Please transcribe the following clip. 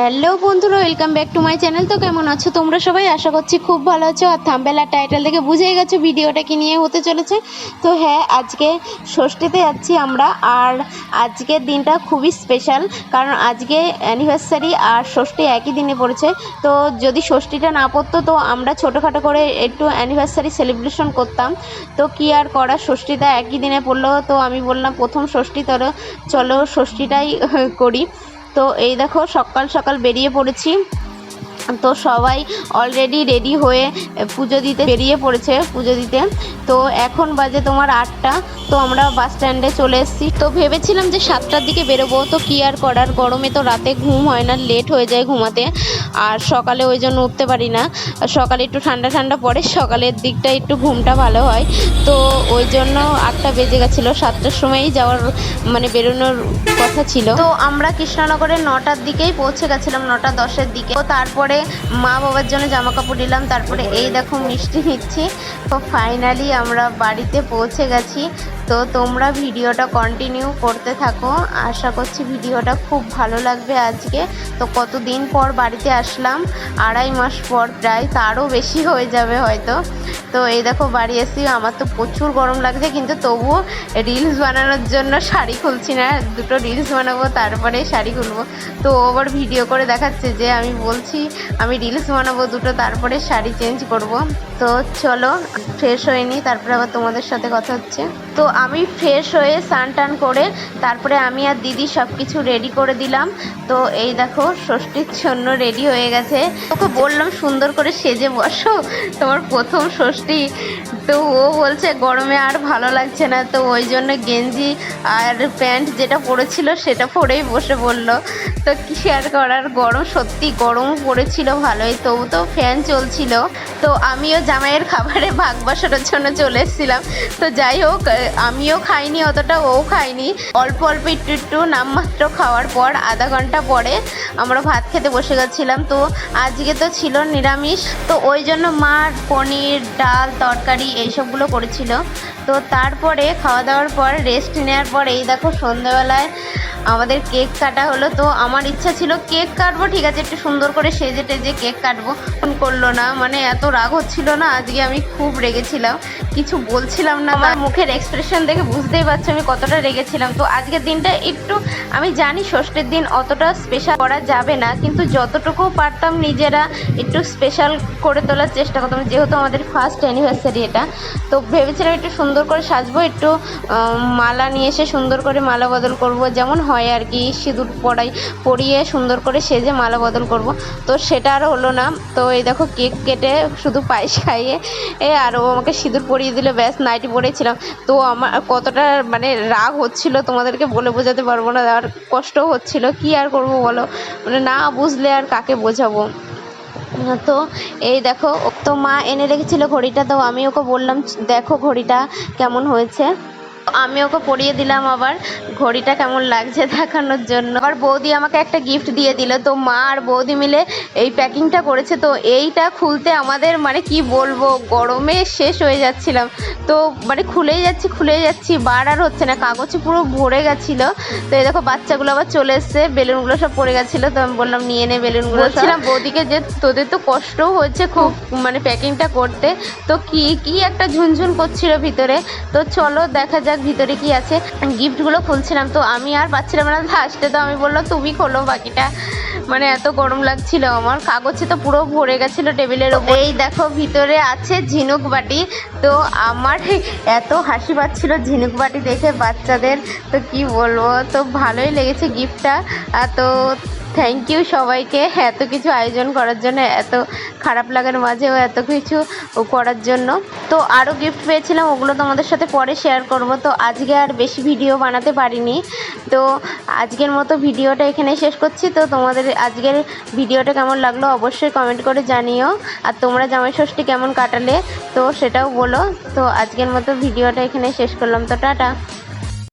Hello বন্ধুরা, welcome back to my channel. তো কেমন আছো তোমরা সবাই? আশা করছি খুব ভালো আছো। আর থাম্বেল আর টাইটেল দেখে বুঝেই গেছো ভিডিওটা কি নিয়ে হতে চলেছে। তো হ্যাঁ আজকে ষষ্ঠীতে যাচ্ছি আমরা। আর আজকের দিনটা খুবই স্পেশাল কারণ আজকে অ্যানিভার্সারি আর ষষ্ঠী একই দিনে পড়েছে। তো যদি ষষ্ঠীটা না পড়তো, তো আমরা ছোটোখাটো করে একটু অ্যানিভার্সারি সেলিব্রেশন করতাম। তো কি আর করা, ষষ্ঠীটা একই দিনে পড়ল। তো আমি বললাম, প্রথম ষষ্ঠী তোর চলো ষষ্ঠীটাই করি। তো এই দেখো সকাল সকাল বেরিয়ে পড়েছি। তো সবাই অলরেডি রেডি হয়ে পুজো দিতে বেরিয়ে পড়েছে পুজো দিতে। তো এখন বাজে তোমার আটটা, তো আমরা বাস স্ট্যান্ডে চলে এসেছি। তো ভেবেছিলাম যে সাতটার দিকে বেরোবো, তো কি আর করার? গরমে তো রাতে ঘুম হয় না লেট হয়ে যায় ঘুমাতে। আর সকালে ওই জন্য উঠতে পারি না। সকালে একটু ঠান্ডা ঠান্ডা পড়ে, সকালের দিকটা একটু ঘুমটা ভালো হয়। তো ওই জন্য আটটা বেজে গেছিল, সাতটার সময়ই যাওয়ার মানে বেরোনোর কথা ছিল। তো আমরা কৃষ্ণনগরে নটার দিকেই পৌঁছে গেছিলাম, নটা দশের দিকে। তো তারপরে মা বাবার জন্য জামা কাপড় নিলাম, তারপরে এই দেখো মিষ্টি নিচ্ছি। তো ফাইনালি আমরা বাড়িতে পৌঁছে গেছি। তো তোমরা ভিডিওটা কন্টিনিউ করতে থাকো। আশা করছি ভিডিওটা খুব ভালো লাগবে আজকে। তো কতদিন পর বাড়িতে আসলাম, আড়াই মাস পর প্রায়, তারও বেশি হয়ে যাবে হয়তো। তো এই দেখো বাড়ি এসেছি আমার তো প্রচুর গরম লাগছে, কিন্তু তবুও রিলস বানানোর জন্য শাড়ি খুলছি না। দুটো রিলস বানাবো, তারপরে শাড়ি খুলবো। তো আবার ভিডিও করে দেখাচ্ছে যে আমি বলছি, আমি রিলস বানাবো দুটো, তারপরে শাড়ি চেঞ্জ করব। তো চলো ফ্রেশ হয়ে নিই, তারপরে আবার তোমাদের সাথে কথা হচ্ছে। তো আমি ফ্রেশ হয়ে স্নান টান করে তারপরে আমি আর দিদি সব কিছু রেডি করে দিলাম। তো এই দেখো, ষষ্ঠীর জন্য রেডি হয়ে গেছে। ওকে বললাম সুন্দর করে সেজে বসো, তোমার প্রথম ষষ্ঠী। তো ও বলছে, গরমে আর ভালো লাগছে না। তো ওই জন্য গেঞ্জি আর প্যান্ট যেটা পরেছিল সেটা পরেই বসে বলল তো কি আর করার? গরম সত্যি গরম পড়েছিল ভালোই, তবু তো ফ্যান চলছিল। তো আমিও জামাইয়ের খাবারে ভাগ বসানোর জন্য চলে এসেছিলাম। তো যাই হোক আমিও খাইনি, অতটা ও খাইনি। অল্প অল্প একটু একটু নামমাত্র খাওয়ার পর আধা ঘণ্টা পরে আমরা ভাত খেতে বসে গেছিলাম। তো আজকে তো ছিল নিরামিষ। তো ওই জন্য মা পনির, ডাল, তরকারি এইসবগুলো করেছিল। তো তারপরে খাওয়া দাওয়ার পর রেস্ট নেওয়ার পর, এই দেখো সন্ধ্যেবেলায় আমাদের কেক কাটা হলো। তো আমার ইচ্ছা ছিল কেক কাটবো, ঠিক আছে, একটু সুন্দর করে সেজে টেজে কেক কাটবো। করল না মানে এত রাগ হচ্ছিল না, আজকে আমি খুব রেগেছিলাম। কিছু বলছিলাম না আমার মুখের এক্সপ্রেশন দেখে বুঝতেই পারছ আমি কতটা রেগেছিলাম। তো আজকের দিনটা একটু আমি জানি ষষ্ঠীর দিন অতটা স্পেশাল করা যাবে না, কিন্তু যতটুকু পারতাম নিজেরা একটু স্পেশাল করে তোলার চেষ্টা করতাম, যেহেতু আমাদের ফার্স্ট অ্যানিভার্সারি এটা। তো ভেবেছিলাম একটু সুন্দর করে সাজবো, একটু মালা নিয়ে এসে সুন্দর করে মালা বদল করব, যেমন হয় আর কি, সিঁদুর পরাই পরিয়ে সুন্দর করে সেজে মালা বদল করব। তো সেটা আর হলো না। তো এই দেখো কেক কেটে শুধু পায়েস খাইয়ে, এ আর ও আমাকে সিঁদুর পরিয়ে দিলে ব্যাস নাইটি পরেছিলাম তো আমার কতটা মানে রাগ হচ্ছিল তোমাদেরকে বলে বোঝাতে পারব না, আর কষ্ট হচ্ছিল। কি আর করব বলো? মানে না বুঝলে আর কাকে বোঝাবো? তো এই দেখো, তো মা এনে রেখেছিল ঘড়িটা, তো আমি ওকে বললাম, দেখো ঘড়িটা কেমন হয়েছে? আমি ওকে পরিয়ে দিলাম আবার। ঘড়িটা কেমন লাগছে দেখানোর জন্য। আবার বৌদি আমাকে একটা গিফট দিয়ে দিল। তো মা আর বৌদি মিলে এই প্যাকিংটা করেছে। তো এইটা খুলতে আমাদের মানে কি বলব, গরমে শেষ হয়ে যাচ্ছিলাম। তো মানে খুলেই যাচ্ছি খুলেই যাচ্ছি। বার আর হচ্ছে না। কাগজে পুরো ভরে গেছিল। তো এই দেখো, বাচ্চাগুলো আবার চলে এসছে। বেলুনগুলো সব পড়ে গেছিল। তো আমি বললাম, নিয়ে নে বেলুনগুলো বলছিলাম বৌদিকে যে তোদের তো কষ্টও হচ্ছে খুব মানে প্যাকিংটা করতে। তো কি কি একটা ঝুনঝুন করছিল ভিতরে। তো চলো, দেখা যাক ভিতরে কি আছে? গিফটগুলো খুলছিলাম, তো আমি আর পাচ্ছিলাম না। লাস্টে তো আমি বললাম, তুমি খোলো বাকিটা। মানে এত গরম লাগছিল আমার। কাগজে তো পুরো ভরে গেছিল টেবিলের ওপর এই দেখো, ভিতরে আছে ঝিনুক বাটি। তো আমার এত হাসি পাচ্ছিল ঝিনুক বাটি দেখে বাচ্চাদের। তো কি বলব, তো ভালোই লেগেছে গিফটটা তো থ্যাংক ইউ সবাইকে। এত কিছু আয়োজন করার জন্য, এত খারাপ লাগার মাঝেও এত কিছু করার জন্য। তো আরও গিফট পেয়েছিলাম, ওগুলো তোমাদের সাথে পরে শেয়ার করব। তো আজকে আর বেশি ভিডিও বানাতে পারিনি। তো আজকের মতো ভিডিওটা এখানে শেষ করছি। তো তোমাদের আজকের ভিডিওটা কেমন লাগল অবশ্যই কমেন্ট করে জানিও। আর তোমরা জামাই ষষ্ঠী কেমন কাটালে, তো সেটাও বলো। তো আজকের মতো ভিডিওটা এখানে শেষ করলাম। তো টাটা।